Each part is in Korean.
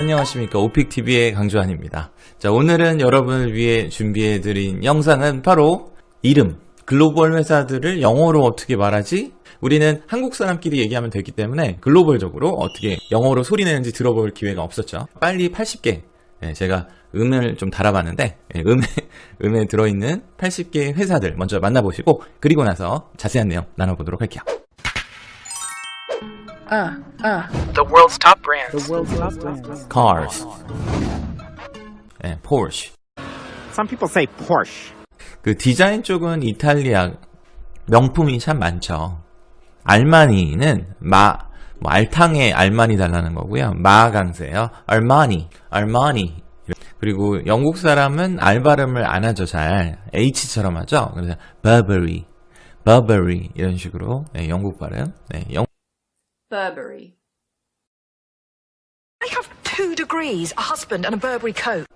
안녕하십니까 오픽TV의 강주환입니다. 자 오늘은 여러분을 위해 준비해드린 영상은 바로 이름 글로벌 회사들을 영어로 어떻게 말하지? 우리는 한국 사람끼리 얘기하면 되기 때문에 글로벌적으로 어떻게 영어로 소리내는지 들어볼 기회가 없었죠. 빨리 80개 예, 제가 음을 좀 달아봤는데 예, 음에 음에 들어있는 80개의 회사들 먼저 만나보시고 그리고 나서 자세한 내용 나눠보도록 할게요. The world's top brands. Cars, 예, Porsche. Some people say Porsche. 그 디자인 쪽은 이탈리아 명품이 참 많죠. 알마니는 마, 뭐 알탕에 알마니 달라는 거고요. 마강세요. 알마니, 알마니. 그리고 영국 사람은 알 발음을 안 하죠, 잘. H처럼 하죠. 그래서 Burberry, Burberry 이런 식으로 네, 영국 발음. 네, 영, Burberry. I have two degrees, a husband, and a Burberry coat.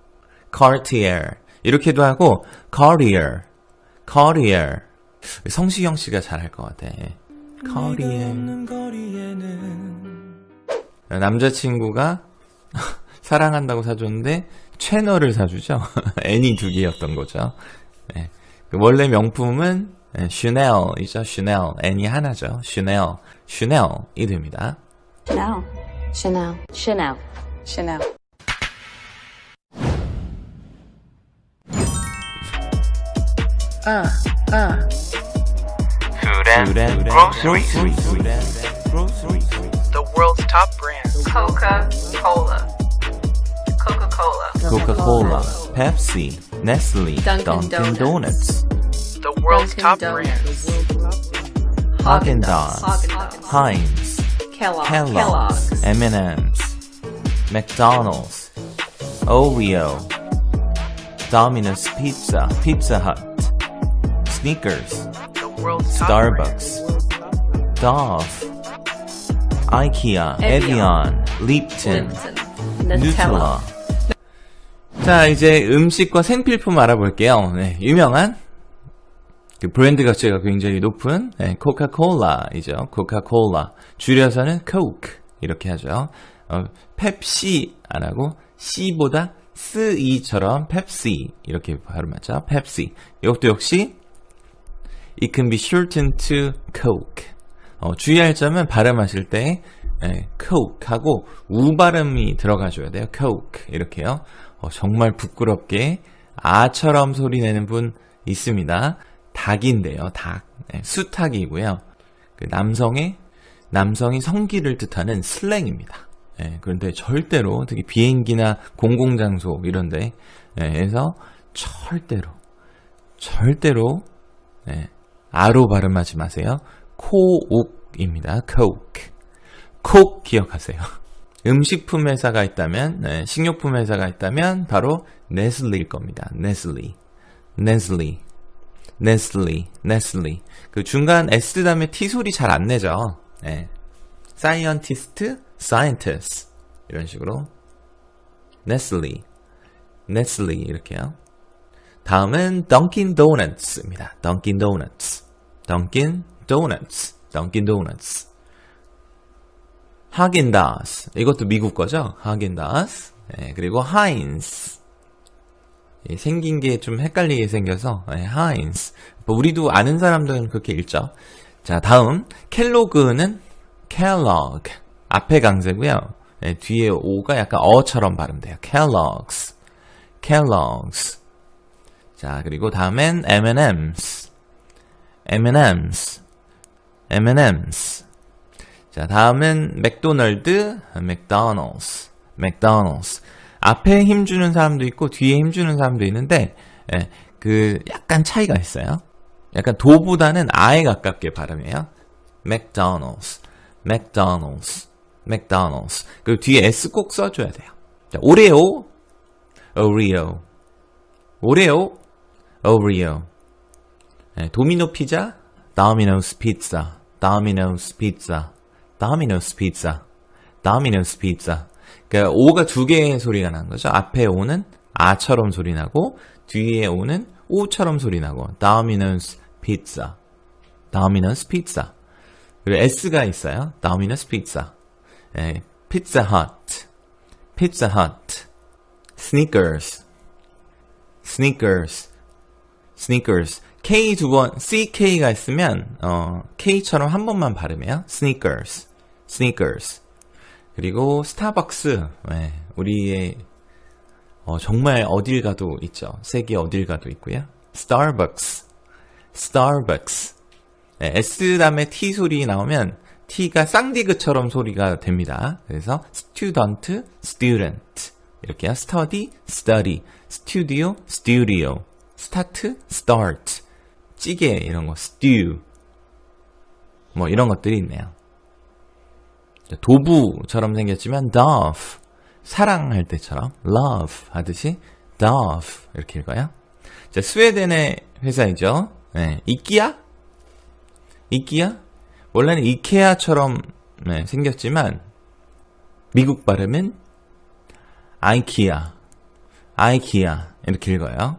Cartier 이렇게도 하고 Cartier, Cartier. 성시경 씨가 잘할 것 같아. Cartier. 남자친구가 사랑한다고 사줬는데 채널을 사주죠. N이 두 개였던 거죠. 네. 그 원래 명품은 네, 슈넬이죠. 슈넬. N이 하나죠. 슈넬. 슈넬이 됩니다. Chanel. Chanel. Chanel. Chanel. Food and Food and groceries. Food and groceries. The world's top brands. Coca Cola. Coca Cola. Coca-Cola, Pepsi, Nestle, Dunkin' Dunkin' Donuts, The world's Dunkin' top Donuts. brands. Haagen-Dazs, Heinz, Kellogg. Kellogg's, M&M's, McDonald's, Oreo, Domino's Pizza, Pizza Hut, Snickers, The world's top brands. Starbucks, Dove, IKEA, Evian, Lipton, Lipton. 누텔라. 자, 이제 음식과 생필품 알아볼게요. 네, 유명한 그 브랜드 가치가 굉장히 높은 네, 코카콜라이죠. 코카콜라. 줄여서는 코크 이렇게 하죠. 어, 펩시 안 하고 C보다 스이처럼 펩시 이렇게 발음하죠. 펩시. 이것도 역시 it can be shortened to coke. 어, 주의할 점은 발음하실 때 예, coke하고 우 발음이 들어가줘야 돼요. coke 이렇게요. 어, 정말 부끄럽게 아처럼 소리 내는 분 있습니다. 닭인데요. 닭. 예, 수탉이고요. 그 남성의 남성이 성기를 뜻하는 슬랭입니다. 예, 그런데 절대로 특히 비행기나 공공장소 이런데 예, 에서 절대로 절대로 예, 아로 발음하지 마세요. 코옥입니다. coke. 콕 기억하세요. 음식품 회사가 있다면, 네, 식료품 회사가 있다면 바로 네슬리일 겁니다. 네슬리. 네슬리. 네슬리. 네슬리. 그 중간 S 다음에 T 소리 잘 안 내죠. 네. 사이언티스트, 사이언티스트 이런 식으로 네슬리. 네슬리 이렇게요. 다음은 던킨 도너츠입니다. 던킨 도너츠. 던킨 도너츠. 던킨 도너츠. 하겐다스. 이것도 미국 거죠? 하겐다스. 네, 그리고 하인스. 예, 생긴 게 좀 헷갈리게 생겨서 네, 하인스. 뭐 우리도 아는 사람들은 그렇게 읽죠. 자, 다음 켈로그는 켈로그. 앞에 강세고요. 네, 뒤에 오가 약간 어처럼 발음돼요. 켈로그스. 켈로그스. 자, 그리고 다음엔 M&M's. M&M's. M&M's. 자, 다음은 맥도널드, 맥도널스, 맥도널스. 앞에 힘주는 사람도 있고 뒤에 힘주는 사람도 있는데 예, 그 약간 차이가 있어요. 약간 도보다는 아에 가깝게 발음해요. 맥도널스, 맥도널스, 맥도널스. 그리고 뒤에 S 꼭 써줘야 돼요. 자, 오레오, 오리오, 오레오, 오리오. 예, 도미노 피자, 도미노스 피자, 도미 그러니까 오가 두 개의 소리가 나는 거죠. 앞에 오는 아처럼 소리 나고 뒤에 오는 오처럼 소리 나고 도미노스 피자. 도미노스 피자. 그리고 S가 있어요. 도미노스 피자. 예, 피자 헛. Pizza Hut, Snickers, Snickers, Snickers. K 두 번, CK가 있으면, 어, K처럼 한 번만 발음해요. Snickers, Snickers. 그리고 스타벅스, 네, 우리의, 어, 정말 어딜 가도 있죠. 세계 어딜 가도 있고요. Starbucks, Starbucks. 네, S 다음에 T 소리 나오면 T가 쌍디그처럼 소리가 됩니다. 그래서 student, student 이렇게요. study, study, studio, studio, start, start, 찌개 이런 거 stew 뭐 이런 것들이 있네요. 도부처럼 생겼지만 dove 사랑할 때처럼 love 하듯이 dove 이렇게 읽어요. 자, 스웨덴의 회사이죠. 네, 이끼야? 이끼야? 원래는 이케아처럼 네, 생겼지만 미국 발음은 아이키아, 아이키아 이렇게 읽어요.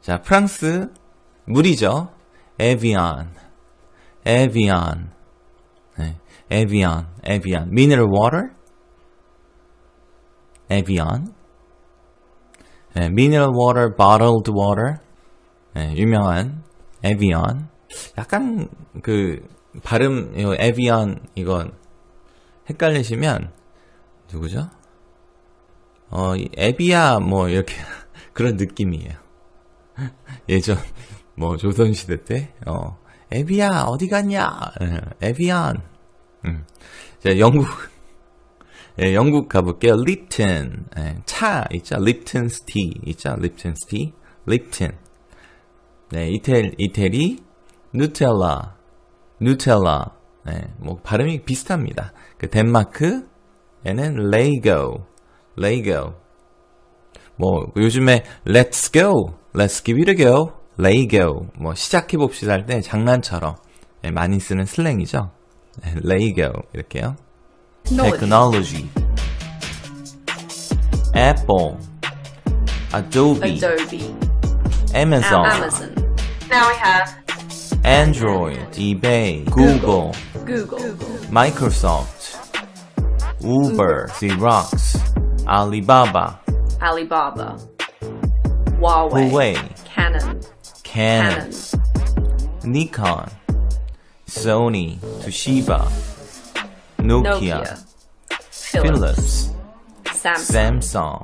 자, 프랑스 물이죠. 에비안, 에비안, 네, 에비안, 에비안, mineral water, 에비안, 네, mineral water, bottled water, 네, 유명한 에비안. 약간 그 발음 이거 에비안 이건 헷갈리시면 누구죠? 어, 이 에비아 뭐 이렇게 그런 느낌이에요. 예전 뭐 조선 시대 때 어, 에비아 어디 갔냐? 예, 에비안. 음. 자, 영국 예, 영국 가볼게요. 립튼 예, 차 있죠? 립튼스 티 있죠? 립튼스 티 립튼. 네, 이텔 이태리 누텔라 누텔라. 네, 뭐 발음이 비슷합니다. 그 덴마크에는 레이고, 레이고. 뭐 요즘에 let's go, let's give it a go, 레이고. 뭐 시작해 봅시다 할 때 장난처럼 네, 많이 쓰는 슬랭이죠. 네, 레이고 이렇게요. technology, Apple, Adobe, Adobe. Amazon, Amazon. Now we have Android, eBay, Google. Google. Microsoft, Uber, Xerox, Alibaba, Alibaba. Huawei. Huawei, Canon. Canon, Canon. Nikon, Sony, Toshiba, Nokia, Nokia. Philips. Samsung. Samsung,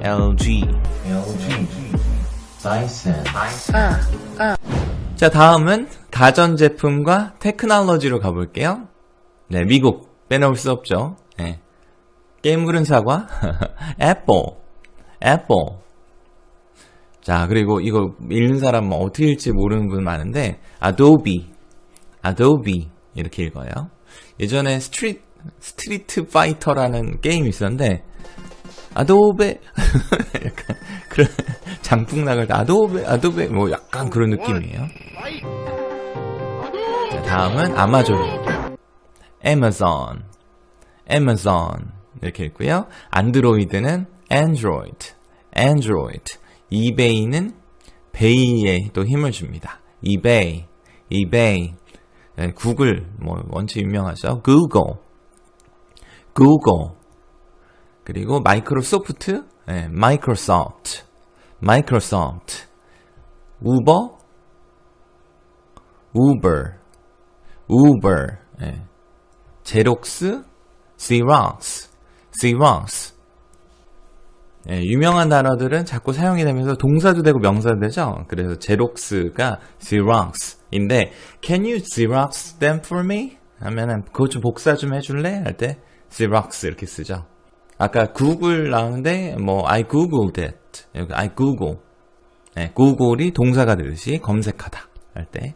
LG, LG, Dyson. 자, 다음은 가전제품과 테크놀로지로 가볼게요. 네, 미국 빼놓을 수 없죠. 네. 게임 그른 사과, 애플, 애플. 자, 그리고 이거 읽는 사람은 어떻게 읽지 모르는 분 많은데, 아도비, 아도비 이렇게 읽어요. 예전에 스트리트, 스트리트 파이터라는 게임이 있었는데, 아도베 약간 그런 장풍 나갈 때 아도베 아도베 뭐 약간 그런 느낌이에요. 자, 다음은 아마존. Amazon. Amazon. 이렇게 있고요. 안드로이드는 Android. Android. eBay는 베이에 또 힘을 줍니다. eBay. eBay. 네, 구글 뭐 원체 유명하죠. Google. Google. 그리고 마이크로소프트, 네, 마이크로소프트, 마이크로소프트, 우버, 우버, 우버, 네. 제록스, 시록스, 시록스. 네, 유명한 단어들은 자꾸 사용이 되면서 동사도 되고 명사도 되죠. 그래서 제록스가 xerox인데 can you xerox them for me? 하면은 그거 좀 복사 좀 해줄래? 할 때 xerox 이렇게 쓰죠. 아까 구글 나오는데 뭐 I googled it I google 네, 구글이 동사가 되듯이 검색하다 할 때.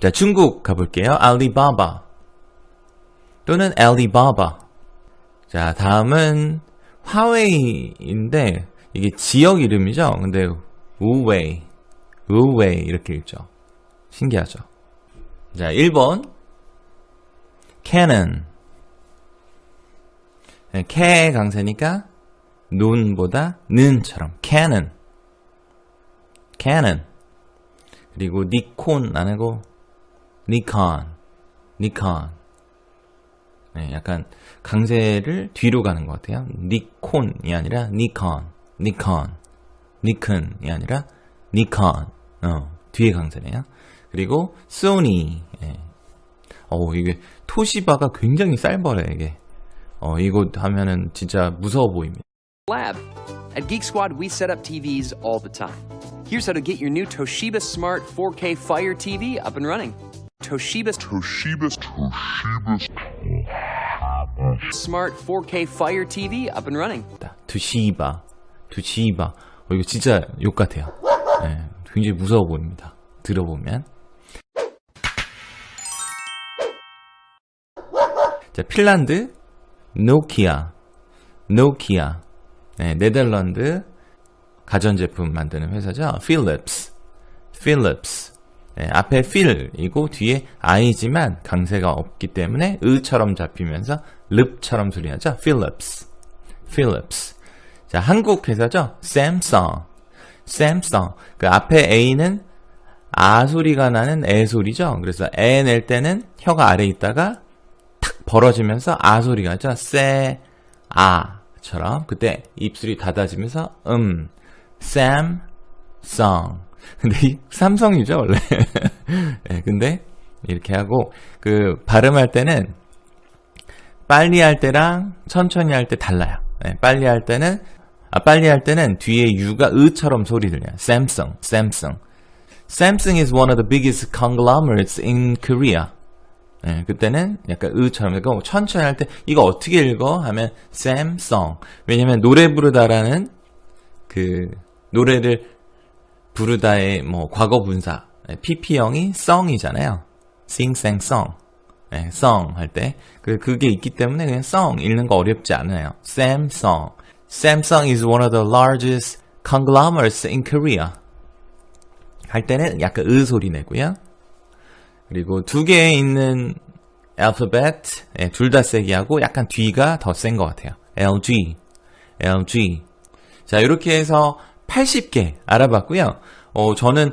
자 중국 가볼게요. 알리바바 또는 알리바바. 자 다음은 화웨이인데 이게 지역 이름이죠. 근데 우웨이 우웨이 이렇게 읽죠. 신기하죠. 자 1번. 캐논 캐 강세니까 눈보다 는처럼. 캐논 캐논 그리고 니콘 안 하고 니콘 니콘 네, 약간 강세를 뒤로 가는 것 같아요. 니콘이 아니라 니콘, 니콘, 니콘이 아니라 니콘. 어, 뒤에 강세네요. 그리고 소니. 예. 어, 이게 토시바가 굉장히 쌀벌해 이게. 어, 이거 하면은 진짜 무서워 보입니다. Lab. At Geek Squad, we set up TVs all the time. Here's how to get your new Toshiba Smart 4K Fire TV up and running. Toshiba Toshiba's Smart 4K Fire TV up and running. 두시바, 두시바. 어, 이거 진짜 욕 같아요. 예, 굉장히 무서워 보입니다. 들어보면. 자, 핀란드, 노키아, 노키아. 네, 네덜란드 가전제품 만드는 회사죠. 필립스, 필립스. 네, 앞에 필이고 뒤에 i지만 강세가 없기 때문에 의처럼 잡히면서 릅처럼 소리나죠. 필립스, 필립스. 자, 한국 회사죠. 샘성, 샘성. 그 앞에 A는 아 소리가 나는 애 소리죠. 그래서 애낼 때는 혀가 아래 있다가 탁 벌어지면서 아 소리가 나죠. 세, 아처럼. 그때 입술이 닫아지면서 음, 샘, 성. 근데 이 삼성이죠, 원래. 네, 근데 이렇게 하고 그 발음할 때는 빨리 할 때랑 천천히 할 때 달라요. 네, 빨리 할 때는 아, 빨리 할 때는 뒤에 유가 으처럼 소리 들려요. Samsung, Samsung. Samsung is one of the biggest conglomerates in Korea. 네, 그때는 약간 으처럼 그러니까 천천히 할 때 이거 어떻게 읽어 하면 Samsung. 왜냐면 노래 부르다라는 그 노래를 부르다의 뭐 과거 분사 PP형이 song이잖아요. sing, sang, song. 네, song 할 때. 그, 그게 있기 때문에 그냥 song 읽는 거 어렵지 않아요. Samsung. Samsung is one of the largest conglomerates in Korea. 할 때는 약간 으 소리 내고요. 그리고 두 개에 있는 alphabet, 예, 둘다 세게 하고 약간 뒤가 더 센 것 같아요. LG, LG. 자, 이렇게 해서 80개 알아봤고요. 어, 저는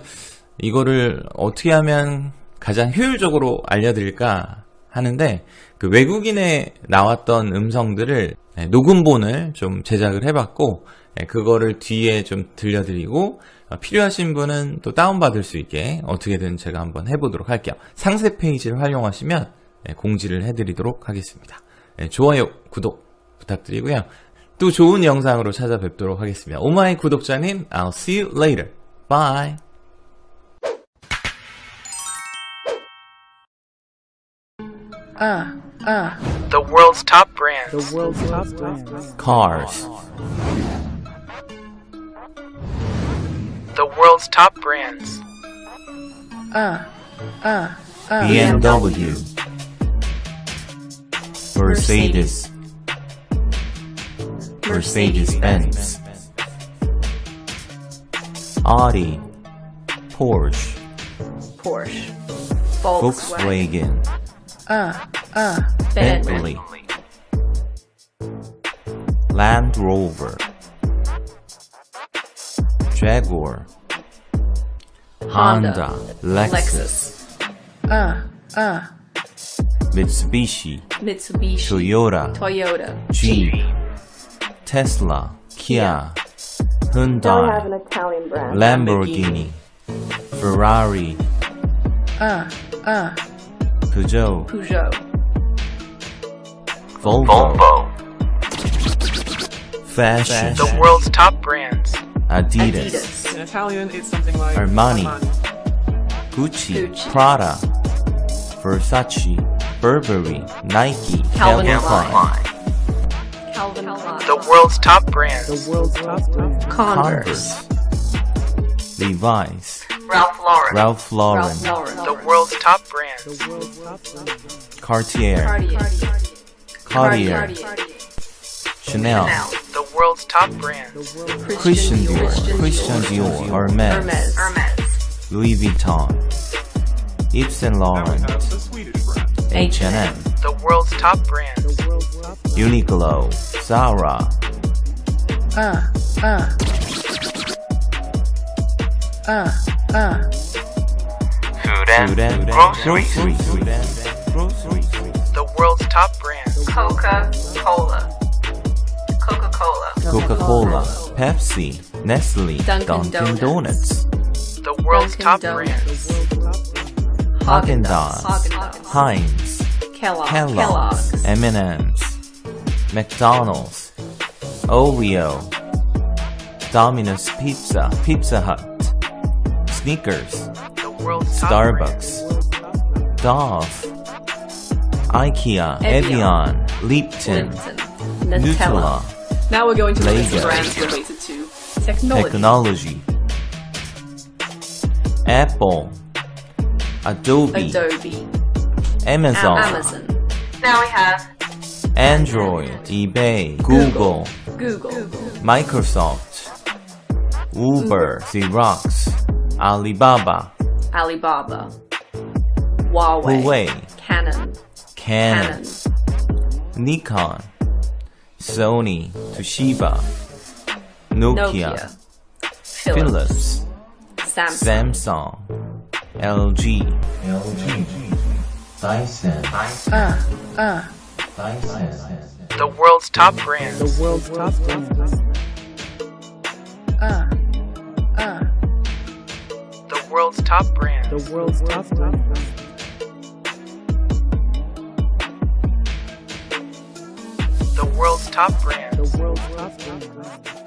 이거를 어떻게 하면 가장 효율적으로 알려드릴까 하는데 그 외국인에 나왔던 음성들을 네, 녹음본을 좀 제작을 해봤고 네, 그거를 뒤에 좀 들려드리고 어, 필요하신 분은 또 다운받을 수 있게 어떻게든 제가 한번 해보도록 할게요. 상세 페이지를 활용하시면 네, 공지를 해드리도록 하겠습니다. 네, 좋아요, 구독 부탁드리고요. 또 좋은 영상으로 찾아뵙도록 하겠습니다. 오마이 구독자님, I'll see you later. Bye. The world's top brands. The world's top brands. Cars, The world's top brands. BMW, Mercedes, Mercedes Benz, Audi, Porsche, Porsche. Volkswagen. Volkswagen, uh, uh, Bentley. Land Rover. Jaguar. Honda. Lexus. Lexus. Uh, uh. Mitsubishi. Mitsubishi. Toyota. Toyota. Jeep. Tesla. Kia. Hyundai. Lamborghini. Ferrari. Uh, uh. Peugeot, Peugeot. Volvo, Fashion, The world's top brands. Adidas, Adidas. In Italian, it's something like Armani, Gucci, Gucci. Prada, Versace, Burberry, Nike, Calvin Calvin Klein. Klein, Calvin Klein. The world's top brands. the world's top brands. Converse. Converse, Levi's, Ralph Lauren. Ralph Lauren, Ralph Lauren. The world's top brands. The world's top brands. Cartier, Cartier. Cartier, Chanel, The world's top brands. Christian Dior, Christian Dior, Hermes, Hermes. Louis Vuitton, Yves Saint Laurent, H&M, The world's top brands. The world's top brands. Uniqlo, uh, uh. Uh. Zara, Food Food and groceries. Groceries, Food and Groceries, The world's top brands. Coca-Cola. Coca-Cola. Coca-Cola, Pepsi, Nestle, Dunkin' Dunkin' Donuts. Donuts, The world's Dunkin' top Donuts. brands. Haagen-Dazs, Haagen-Dazs. Heinz, Kellogg. Kellogg's, M&M's, McDonald's, Oreo, Domino's Pizza, Pizza Hut, Snickers, The world's top brands. Starbucks, Dove, IKEA, Evian. Lipton. Nutella, Now we're going to look at brands related to technology. Technology, Apple, Adobe, Adobe. Amazon, Amazon. Now we have Android, eBay, Google, Google. Microsoft, Uber, Xerox, Alibaba, Alibaba. Huawei. Huawei, Canon. Canon, Canon. Nikon, Sony, Toshiba, Nokia, Nokia. Philips. Philips, Samsung. Samsung, LG, LG, Dyson, uh, uh. Dyson, The world's top brands. The world's top brands. Top brands. The world's top brands. The world's top brands. The world's top brands.